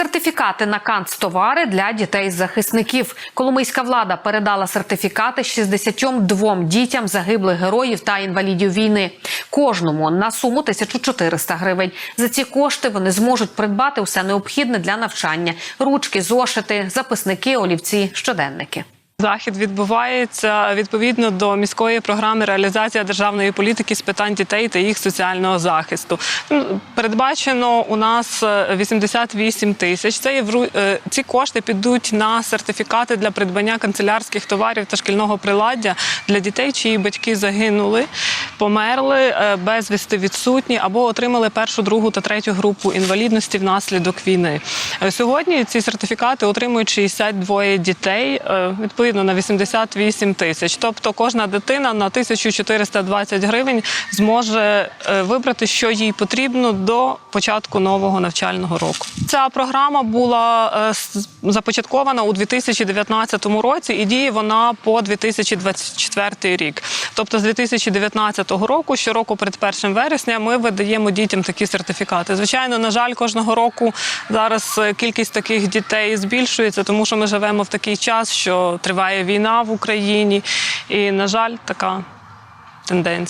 Сертифікати на канцтовари для дітей-захисників. Коломийська влада передала сертифікати 62 дітям загиблих героїв та інвалідів війни. Кожному на суму 1400 гривень. За ці кошти вони зможуть придбати усе необхідне для навчання: ручки, зошити, записники, олівці, щоденники. Захід відбувається відповідно до міської програми реалізація державної політики з питань дітей та їх соціального захисту. Ну, Передбачено у нас е, 88 тисяч. Це є е, ці кошти підуть на сертифікати для придбання канцелярських товарів та шкільного приладдя для дітей, чиї батьки загинули, померли, е, безвісти відсутні або отримали першу, другу та третю групу інвалідності внаслідок війни. Е, Сьогодні ці сертифікати отримують 62 дітей. е, Відповідно на 88 тисяч. Тобто кожна дитина на 1420 гривень зможе вибрати, що їй потрібно до початку нового навчального року. Ця програма була започаткована у 2019 році і діє вона по 2024 рік. Тобто з 2019 року, щороку перед 1 вересня, ми видаємо дітям такі сертифікати. Звичайно, на жаль, кожного року зараз е, кількість таких дітей збільшується, тому що ми живемо в такий час, що триває війна в Україні, і на жаль, така тенденція.